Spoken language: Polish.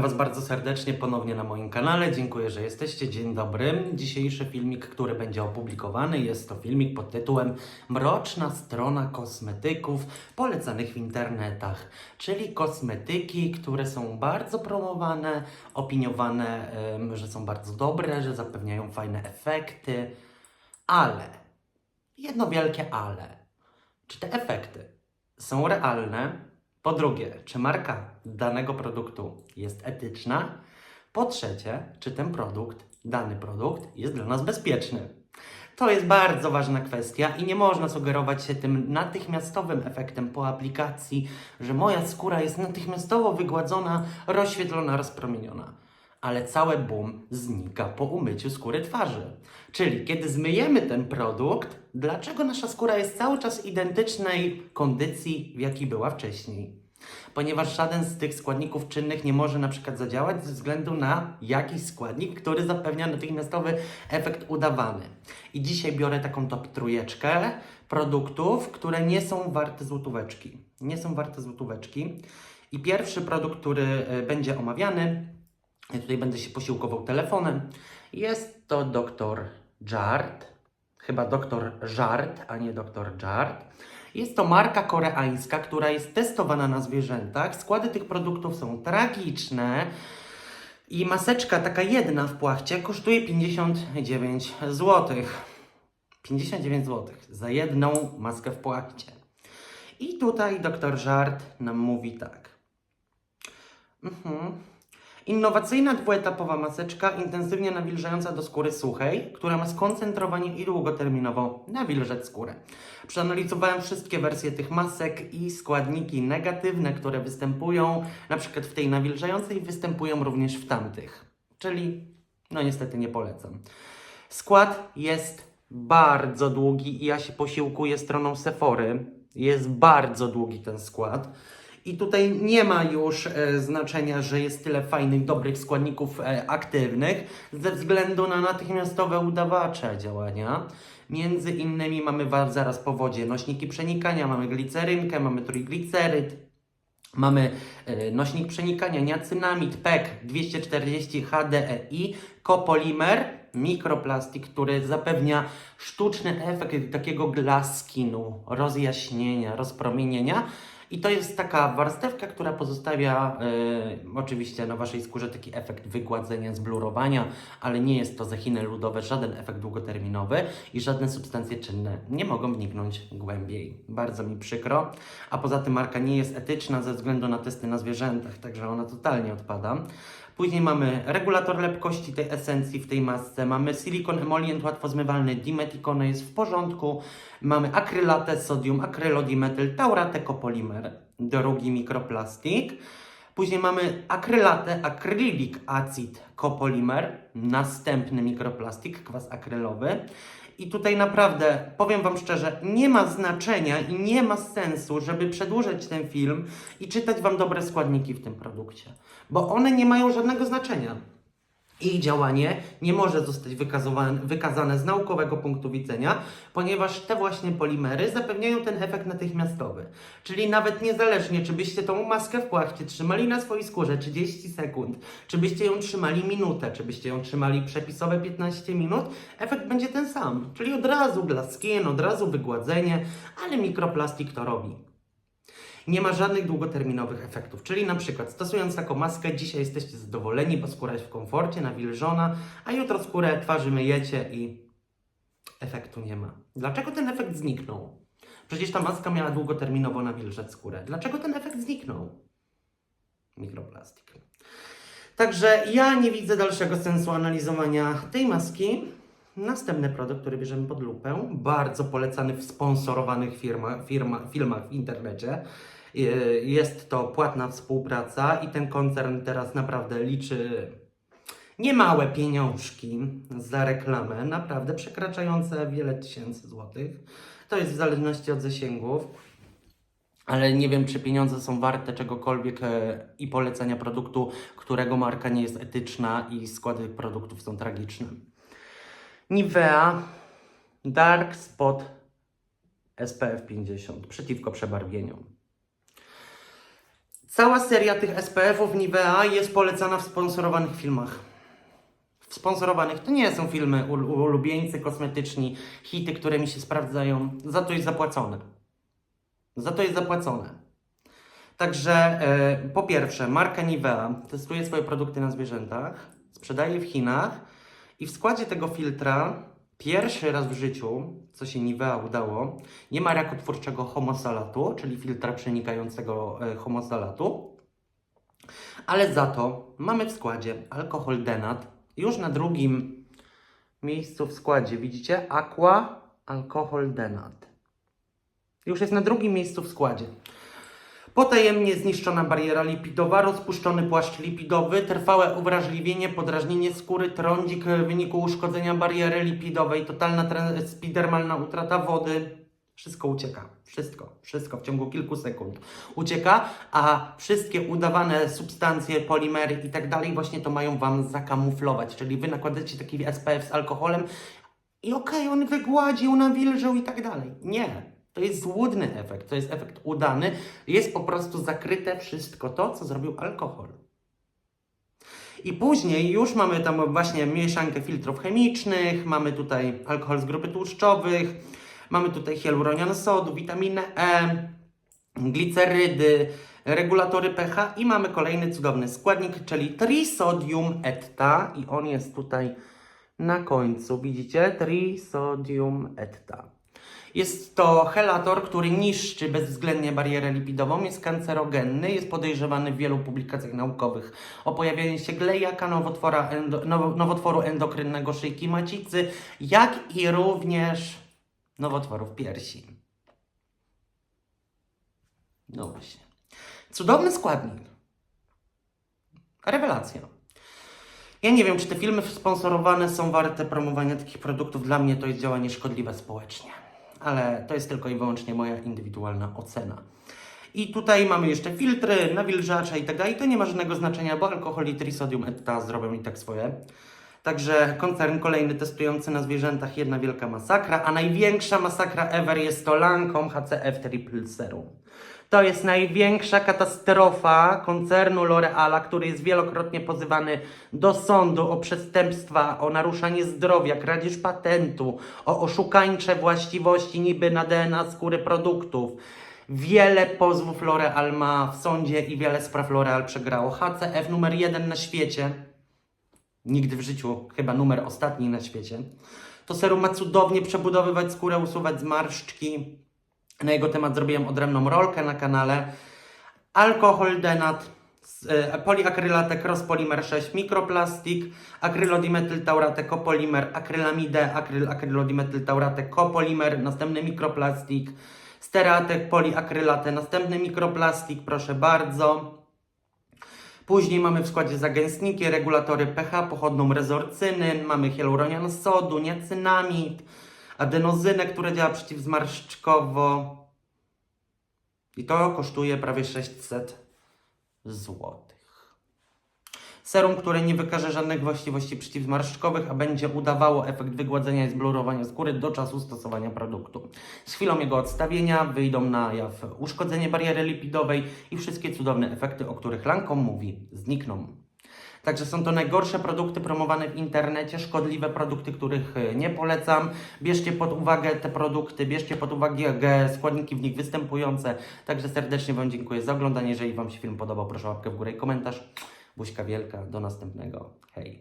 Was bardzo serdecznie ponownie na moim kanale. Dziękuję, że jesteście. Dzień dobry. Dzisiejszy filmik, który będzie opublikowany, jest to filmik pod tytułem Mroczna strona kosmetyków polecanych w internetach, czyli kosmetyki, które są bardzo promowane, opiniowane, że są bardzo dobre, że zapewniają fajne efekty, ale jedno wielkie ale. Czy te efekty są realne? Po drugie, czy marka danego produktu jest etyczna? Po trzecie, czy ten produkt, dany produkt jest dla nas bezpieczny? To jest bardzo ważna kwestia i nie można sugerować się tym natychmiastowym efektem po aplikacji, że moja skóra jest natychmiastowo wygładzona, rozświetlona, rozpromieniona. Ale cały boom znika po umyciu skóry twarzy. Czyli kiedy zmyjemy ten produkt, dlaczego nasza skóra jest cały czas identycznej kondycji, w jakiej była wcześniej? Ponieważ żaden z tych składników czynnych nie może na przykład zadziałać ze względu na jakiś składnik, który zapewnia natychmiastowy efekt udawany. I dzisiaj biorę taką top trójeczkę produktów, które nie są warte złotóweczki. Nie są warte złotóweczki. I pierwszy produkt, który e, będzie omawiany, ja tutaj będę się posiłkował telefonem, jest to Dr. Jart. Chyba Dr. Żart, a nie Dr. Jart. Jest to marka koreańska, która jest testowana na zwierzętach. Składy tych produktów są tragiczne. I maseczka, taka jedna w płachcie, kosztuje 59 zł. 59 zł za jedną maskę w płachcie. I tutaj doktor Żart nam mówi tak. Mhm. Innowacyjna dwuetapowa maseczka, intensywnie nawilżająca do skóry suchej, która ma skoncentrowanie i długoterminowo nawilżać skórę. Przeanalizowałem wszystkie wersje tych masek i składniki negatywne, które występują, na przykład w tej nawilżającej, występują również w tamtych. Czyli, no niestety nie polecam. Skład jest bardzo długi i ja się posiłkuję stroną Sephory. Jest bardzo długi ten skład. I tutaj nie ma już e, znaczenia, że jest tyle fajnych, dobrych składników e, aktywnych ze względu na natychmiastowe udawacze działania. Między innymi mamy wa- zaraz po wodzie nośniki przenikania, mamy glicerynkę, mamy trójgliceryt, Mamy e, nośnik przenikania, niacynamid, PEK 240 HDEI, kopolimer, mikroplastik, który zapewnia sztuczny efekt takiego glass skinu, rozjaśnienia, rozpromienienia. I to jest taka warstewka, która pozostawia e, oczywiście na waszej skórze taki efekt wygładzenia, zblurowania, ale nie jest to za Chiny ludowe, żaden efekt długoterminowy i żadne substancje czynne nie mogą wniknąć głębiej. Bardzo mi przykro. A poza tym marka nie jest etyczna ze względu na testy na zwierzętach, także ona totalnie odpada. Później mamy regulator lepkości tej esencji w tej masce, mamy silikon emolient łatwo zmywalny, dimetikone jest w porządku, mamy akrylatę sodium, akrylodimetyl, tauratę kopolimer, drugi mikroplastik. Później mamy akrylatę, akrylik acid kopolimer, następny mikroplastik, kwas akrylowy. I tutaj naprawdę, powiem Wam szczerze, nie ma znaczenia i nie ma sensu, żeby przedłużać ten film i czytać Wam dobre składniki w tym produkcie, bo one nie mają żadnego znaczenia. Ich działanie nie może zostać wykazane z naukowego punktu widzenia, ponieważ te właśnie polimery zapewniają ten efekt natychmiastowy. Czyli nawet niezależnie, czy byście tą maskę w płachcie trzymali na swojej skórze 30 sekund, czy byście ją trzymali minutę, czy byście ją trzymali przepisowe 15 minut, efekt będzie ten sam. Czyli od razu glaskin, od razu wygładzenie, ale mikroplastik to robi. Nie ma żadnych długoterminowych efektów. Czyli na przykład stosując taką maskę, dzisiaj jesteście zadowoleni, bo skóra jest w komforcie, nawilżona, a jutro skórę twarzy myjecie i efektu nie ma. Dlaczego ten efekt zniknął? Przecież ta maska miała długoterminowo nawilżać skórę. Dlaczego ten efekt zniknął? Mikroplastik. Także ja nie widzę dalszego sensu analizowania tej maski. Następny produkt, który bierzemy pod lupę, bardzo polecany w sponsorowanych firma, firma, filmach w internecie. Jest to płatna współpraca i ten koncern teraz naprawdę liczy niemałe pieniążki za reklamę, naprawdę przekraczające wiele tysięcy złotych. To jest w zależności od zasięgów. Ale nie wiem, czy pieniądze są warte czegokolwiek e, i polecenia produktu, którego marka nie jest etyczna i składy produktów są tragiczne. Nivea Dark Spot SPF 50 przeciwko przebarwieniom. Cała seria tych SPF-ów Nivea jest polecana w sponsorowanych filmach. W sponsorowanych to nie są filmy ul- ulubieńcy kosmetyczni, hity, które mi się sprawdzają. Za to jest zapłacone. Za to jest zapłacone. Także e, po pierwsze, marka Nivea testuje swoje produkty na zwierzętach, sprzedaje w Chinach i w składzie tego filtra pierwszy raz w życiu, co się Nivea udało, nie ma rakotwórczego homosalatu, czyli filtra przenikającego e, homosalatu, ale za to mamy w składzie alkohol denat. Już na drugim miejscu w składzie widzicie aqua alkohol denat. Już jest na drugim miejscu w składzie. Potajemnie zniszczona bariera lipidowa, rozpuszczony płaszcz lipidowy, trwałe uwrażliwienie, podrażnienie skóry, trądzik w wyniku uszkodzenia bariery lipidowej, totalna epidermalna utrata wody. Wszystko ucieka. Wszystko. Wszystko w ciągu kilku sekund ucieka, a wszystkie udawane substancje, polimery i tak dalej właśnie to mają Wam zakamuflować. Czyli Wy nakładacie taki SPF z alkoholem i okej, on wygładził, nawilżył i tak dalej. Nie. To jest złudny efekt, to jest efekt udany. Jest po prostu zakryte wszystko to, co zrobił alkohol. I później już mamy tam właśnie mieszankę filtrów chemicznych, mamy tutaj alkohol z grupy tłuszczowych, mamy tutaj hialuronian sodu, witaminę E, glicerydy, regulatory pH i mamy kolejny cudowny składnik, czyli trisodium etta i on jest tutaj na końcu, widzicie? Trisodium etta. Jest to helator, który niszczy bezwzględnie barierę lipidową, jest kancerogenny, jest podejrzewany w wielu publikacjach naukowych o pojawienie się glejaka, endo, now, nowotworu endokrynnego szyjki macicy, jak i również nowotworów piersi. No właśnie. Cudowny składnik. Rewelacja. Ja nie wiem, czy te filmy sponsorowane są warte promowania takich produktów. Dla mnie to jest działanie szkodliwe społecznie. Ale to jest tylko i wyłącznie moja indywidualna ocena. I tutaj mamy jeszcze filtry, nawilżacze i tak. To nie ma żadnego znaczenia, bo alkohol i trisodium etta zrobią i tak swoje. Także koncern kolejny testujący na zwierzętach jedna wielka masakra, a największa masakra ever jest to Lancome HCF Triple Serum. To jest największa katastrofa koncernu L'Oreala, który jest wielokrotnie pozywany do sądu o przestępstwa, o naruszanie zdrowia, kradzież patentu, o oszukańcze właściwości niby na DNA skóry produktów. Wiele pozwów L'Oreal ma w sądzie i wiele spraw L'Oreal przegrało. HCF numer jeden na świecie, nigdy w życiu, chyba numer ostatni na świecie. To serum ma cudownie przebudowywać skórę, usuwać zmarszczki. Na jego temat zrobiłem odrębną rolkę na kanale. Alkohol denat, e, poliakrylatek Crosspolymer 6 mikroplastik, akrylodimetyltaurate copolimer, akrylamide, akryl, akrylodimetyltaurate copolimer, następny mikroplastik, steratek poliakrylate, następny mikroplastik, proszę bardzo. Później mamy w składzie zagęstniki, regulatory pH, pochodną rezorcyny, mamy hialuronian sodu, niacynamid, adenozynę, która działa przeciwzmarszczkowo. I to kosztuje prawie 600 złotych. Serum, które nie wykaże żadnych właściwości przeciwzmarszczkowych, a będzie udawało efekt wygładzenia i zblurowania skóry do czasu stosowania produktu. Z chwilą jego odstawienia wyjdą na jaw uszkodzenie bariery lipidowej i wszystkie cudowne efekty, o których Lancome mówi, znikną. Także są to najgorsze produkty promowane w internecie, szkodliwe produkty, których e, nie polecam. Bierzcie pod uwagę te produkty, bierzcie pod uwagę składniki w nich występujące. Także serdecznie Wam dziękuję za oglądanie. Jeżeli Wam się film podobał, proszę łapkę w górę i komentarz. Buźka wielka, do następnego. Hej.